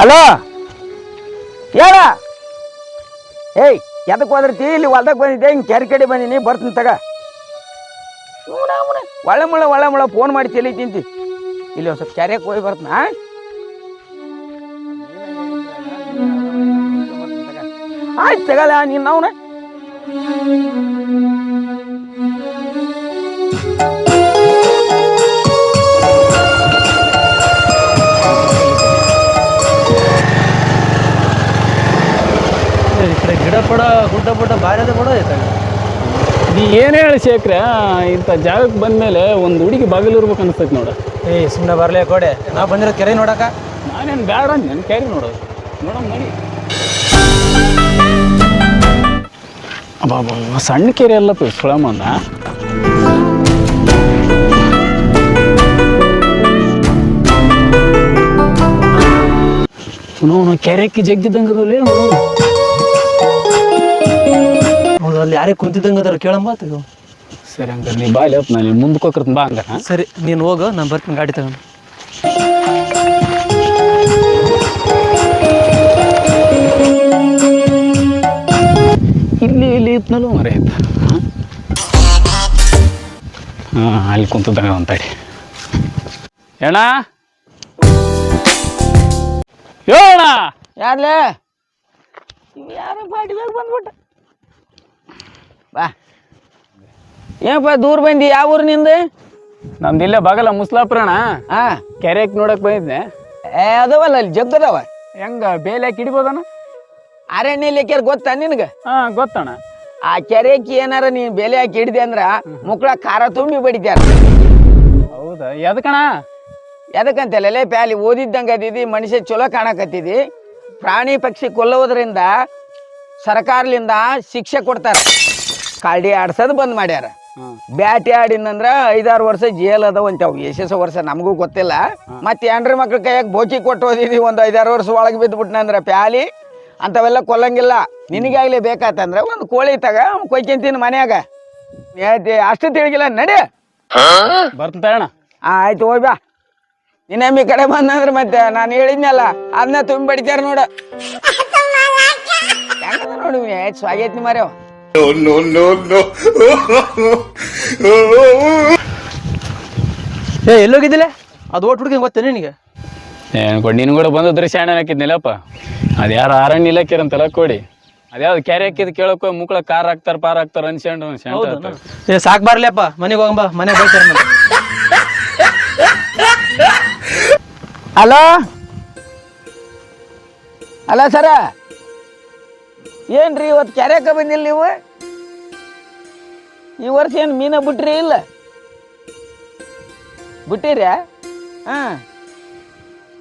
Hello? ಯಾರ ಏಯ್ ಎದಕ್ಕೆ ಹೋದ್ರತಿ? ಇಲ್ಲಿ ಹೊಲ್ದಾಗ ಬಂದಿದ್ದೆ ಹಿಂಗೆ ಕೆರೆ ಕಡೆ ಬಂದೀನಿ ಬರ್ತೀನಿ ತಗ. ಒಳ್ಳೆ ಮುಳ್ಳ ಒಳ್ಳೆ ಮುಳ್ಳ ಫೋನ್ ಮಾಡಿ ತಿಳಿ ತಿಂತಿ. ಇಲ್ಲಿ ಒಂದು ಸ್ವಲ್ಪ ಕೆರೆಗೆ ಹೋಗಿ ಬರ್ತೀನ? ಆಯ್ತು ತಗಲ್ಲ ನೀನು ಅವನ. ಕಡೆ ಗುಡ್ಡ ಪಡ ಬಾರದೆ ಕೂಡ ಐತೆ ನೀ ಏನು ಹೇಳಿ ಶೇಖರ? ಇಂಥ ಜಾಗಕ್ಕೆ ಬಂದಮೇಲೆ ಒಂದು ಹುಡುಗಿ ಬಾಗಿಲು ಇರ್ಬೇಕು ಅನಿಸ್ತೈತೆ ನೋಡ. ಏ ಸುಮ್ಮನೆ ಬರಲೇ ಕೊಡೆ. ನಾ ಬಂದಿರೋ ಕೆರೆ ನೋಡಕ? ನಾನೇನು ಬೇಡ ನನ್ನ ಕೆರೆ ನೋಡೋದು. ನೋಡೋಣ ನಡಿ. ಅಬ್ಬಾ ಸಣ್ಣ ಕೆರೆ ಅಲ್ಲಪ್ಪ ಸುಳಮಂದ ಅವನು. ಕೆರೆಕ್ಕೆ ಜಗ್ಗಿದ್ದಂಗದಲ್ಲಿ ಹೌದು ಯಾರೇ ಕುಂತಿದ್ದಂಗ ಅದಾರ ಕೇಳಂಬ ಆತು. ಸರಿ ಹಂಗಾರೆ ನೀ ಬಾಯ್ಲಿ ನಾನು ಮುಂದಕ್ಕೆ ಹೋಗ್ರತ್ ಬಾ ಹಂಗಾರ ಸರಿ ನೀನು ಹೋಗು ನಾನು ಬರ್ತೀನಿ ಗಾಡಿ ತಗೊಂಡು. ಇಲ್ಲಿ ಇಲ್ಲಿ ಇತ್ತು ಮರೆ ಇತ್ತ ಹಾಂ? ಅಲ್ಲಿ ಕುಂತದಾಗ ಅಂತಡಿ ಏಣ? ಯೋಣ ಯಾರ್ಲೇ? ಯಾರು ಯಾರೋ ಬಾಡಿ ಬಂದ್ಬಿಟ್ಟ. ಬಾ. ಏನಪ್ಪ ದೂರ ಬಂದಿ? ಯಾವ ಊರು ನಿಂದ? ನಮ್ದು ಇಲ್ಲೇ ಬಗಲ ಮುಸ್ಲಾಪುರಣ ಹಾ. ಕೆರೆಕ್ ನೋಡಕ್ ಬಂದಿದ್ದೆ ಏ ಅದವಲ್ಲ ಅಲ್ಲಿ ಜಗ್ಗದವ? ಹೆಂಗ ಬೇಲೆ ಹಾಕಿ ಹಿಡಿಬೋದಣ್ಣ ಅರಣ್ಯ ಲೆಕ್ಕ್ಯಾರ ಗೊತ್ತಾ ನಿನಗೆ? ಹಾ ಗೊತ್ತಣ್ಣ. ಆ ಕೆರೆಕ್ಕೆ ಏನಾರ ನೀ ಬೆಲೆ ಹಾಕಿ ಹಿಡಿದೆ ಅಂದ್ರ ಮುಕ್ಳ ಖಾರ ತುಂಬಿ ಬಡಿದ್ಯಾರ ಹೌದಾ? ಎದಕಣ ಎದಕ್ಕಂತಲ್ಲ? ಪ್ಯಾಲಿ ಓದಿದ್ದಂಗೆ ಅದಿದಿ ಮನುಷ್ಯ ಚಲೋ ಕಾಣಕತ್ತಿದಿ. ಪ್ರಾಣಿ ಪಕ್ಷಿ ಕೊಲ್ಲೋದ್ರಿಂದ ಸರ್ಕಾರದಿಂದ ಶಿಕ್ಷೆ ಕೊಡ್ತಾರ. ಕಾಲ್ಡಿ ಆಡ್ಸೋದು ಬಂದ್ ಮಾಡ್ಯಾರ. ಬ್ಯಾಟಿ ಆಡಿನಂದ್ರ ಐದಾರು ವರ್ಷ ಜೇಲ್ ಅದಾವ ಅಂತಾವ್ ವರ್ಷ ನಮಗೂ ಗೊತ್ತಿಲ್ಲ. ಮತ್ತೆ ಏನ್ರ ಮಕ್ಳು ಕೈಯಾಗ ಬೋಕಿ ಕೊಟ್ಟು ಹೋದಿದ್ವಿ ಒಂದು ಐದಾರು ವರ್ಷ ಒಳಗೆ ಬಿದ್ದುಬಿಟ್ನಂದ್ರ ಪ್ಯಾಲಿ. ಅಂಥವೆಲ್ಲ ಕೊಲ್ಲಂಗಿಲ್ಲ. ನಿನಗಾಗ್ಲಿ ಬೇಕಾತಂದ್ರ ಒಂದು ಕೋಳಿ ತಗ ಕೊಯ್ಕೊಂತೀನಿ ಮನ್ಯಾಗ. ಏತಿ ಅಷ್ಟು ತಿಳಿಗಿಲ್ಲ. ನಡಿ. ಆ, ಆಯ್ತು ಹೋಯ್ ಬಾ. ಈ ಕಡೆ ಬಂದಂದ್ರೆ ಮತ್ತೆ ನಾನು ಹೇಳಿದ್ನಲ್ಲ ಅದನ್ನ ತುಂಬಿ ಬಡಿತಾರ ನೋಡ ನೋಡು ನೋಡಿ ಸ್ವಾಗೈತಿ ಮರ್ಯಾವ ಏ ಎಲ್ಲೋಗಿದ್ದಿಲ್ಲ? ಅದು ಓಟ್ ಹುಡುಗಿ ಗೊತ್ತೇನೆ ನಿನಗೆ? ಏನು ಕೊಡಿ ನೀನು ಕೂಡ ಬಂದಿದ್ರೆ ಶಾಣೆ ಹಾಕಿದ್ನಿಲ್ಲಪ್ಪ. ಅದು ಯಾರು ಅರಣ್ಯ ಇಲಾಖೆ ಅಂತಲ್ಲ ಕೊಡಿ. ಅದ್ಯಾವ್ದು ಕ್ಯಾರಿ ಹಾಕಿದ್ ಕೇಳಕ್ಕೆ ಮುಕ್ಳ ಕಾರ್ ಹಾಕ್ತಾರ ಪಾರ್ ಹಾಕ್ತಾರ ಅನ್ಸ್ಕೊಂಡು ಅನ್ಸ್ಕೊಂಡು ಏ ಸಾಕ್ ಬರ್ಲಿಯಪ್ಪ ಮನೆಗೆ ಹೋಗಂಬ ಮನೆ ಬೈತಾರೆ ಅಲೋ ಹಲೋ ಅಲ್ಲ ಸರ ಏನ್ರಿ ಇವತ್ತು ಕೆರೆಕ ಬಂದಿಲ್ಲ ನೀವು? ಈ ವರ್ಷ ಏನು ಮೀನ ಬಿಟ್ರಿ ಇಲ್ಲ? ಬಿಟ್ಟಿರ್ಯಾ ಹಾಂ.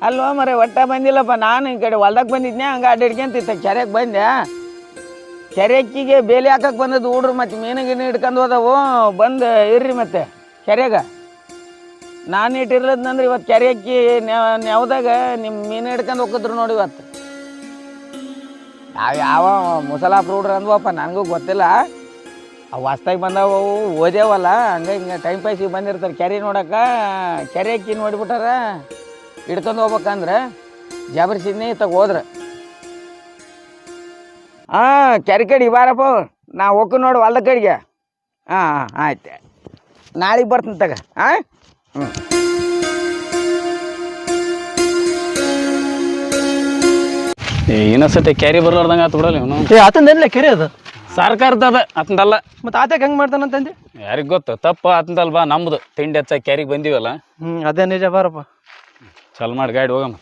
ಅಲ್ವಾ ಮರೆ, ಒಟ್ಟ ಬಂದಿಲ್ಲಪ್ಪ. ನಾನು ಈ ಕಡೆ ಹೊಲ್ದಾಗ ಬಂದಿದ್ನೆ ಹಂಗೆ ಅಡ್ಡಿಡ್ಕೊಂತಿತ್ತ ಕೆರೆಗೆ ಬಂದೆ. ಕೆರೆಕ್ಕಿಗೆ ಬೇಲಿ ಹಾಕಕ್ಕೆ ಬಂದದ್ದು ಹುಡ್ರು ಮತ್ತೆ ಮೀನು ಗೀನು ಹಿಡ್ಕೊಂಡು ಹೋದವು. ಬಂದು ಇರ್ರಿ ಮತ್ತೆ ಕೆರೆಗ. ನಾನು ಇಟ್ಟಿರ್ಲದ್ನಂದ್ರೆ ಇವತ್ತು ಕೆರೆ ಅಕ್ಕಿ ನೆವದಾಗ ನಿಮ್ಮ ಮೀನು ಹಿಡ್ಕೊಂಡು ಹೋಗಿದ್ರು ನೋಡಿ ಇವತ್ತು. ಯಾವ ಯಾವ ಮುಸಲ ರೂಡ್ರ್ ಅಂದ್ವಪ್ಪ, ನನಗೂ ಗೊತ್ತಿಲ್ಲ. ಅವು ಹೊಸ್ದಾಗಿ ಬಂದವು ಓದೇವಲ್ಲ ಹಂಗೆ ಹಿಂಗೆ ಟೈಮ್ ಪಾಸಿಗೆ ಬಂದಿರ್ತಾರೆ. ಕೆರೆ ನೋಡಕ್ಕೆ, ಕೆರೆ ಅಕ್ಕಿ ನೋಡಿಬಿಟ್ಟಾರ ಹಿಡ್ಕೊಂಡು ಹೋಗ್ಬೇಕಂದ್ರೆ ಜಾಬರ್ಸಿದ್ನಿ ತಗ ಹೋದ್ರೆ. ಹಾಂ, ಕೆರೆ ಕಡೆ ಬಾರಪ್ಪ ನಾ ಹೋಗ್ ನೋಡು ಹೊಲ್ದ ಕಡೆಗೆ. ಹಾಂ ಹಾಂ, ಆಯ್ತು. ನಾಳೆಗೆ ಬರ್ತೀನಿ ತಗ. ಹಾಂ? ಹ್ಞೂ ಇನ್ನೊಂದ್ಸತಿ ಕ್ಯಾರಿ ಬರ್ಲಾರ್ದಂಗೆ ಆತು ಬಿಡಲ್ಲ ಇವನು. ಏ ಆತಂದೆಲ್ಲ ಕೆರೆ ಅದು? ಸರ್ಕಾರದ ಅದ ಅತಂದಲ್ಲ ಮತ್ತೆ ಆತಕ್ಕೆ ಹೆಂಗೆ ಮಾಡ್ತಾನಂತಂದಿ ಯಾರಿಗೆ ಗೊತ್ತು ತಪ್ಪ ಅತಂದಲ್ ಬಾ ನಮ್ದು ತಿಂಡಿ ಹಚ್ಚ ಕ್ಯಾರಿಗೆ ಬಂದೀವಲ್ಲ. ಹ್ಞೂ ಅದೇ ನಿಜ ಬಾರಪ್ಪ. ಚಲ್ ಮಾಡಿ ಗಾಡಿ ಹೋಗಮ್ಮ.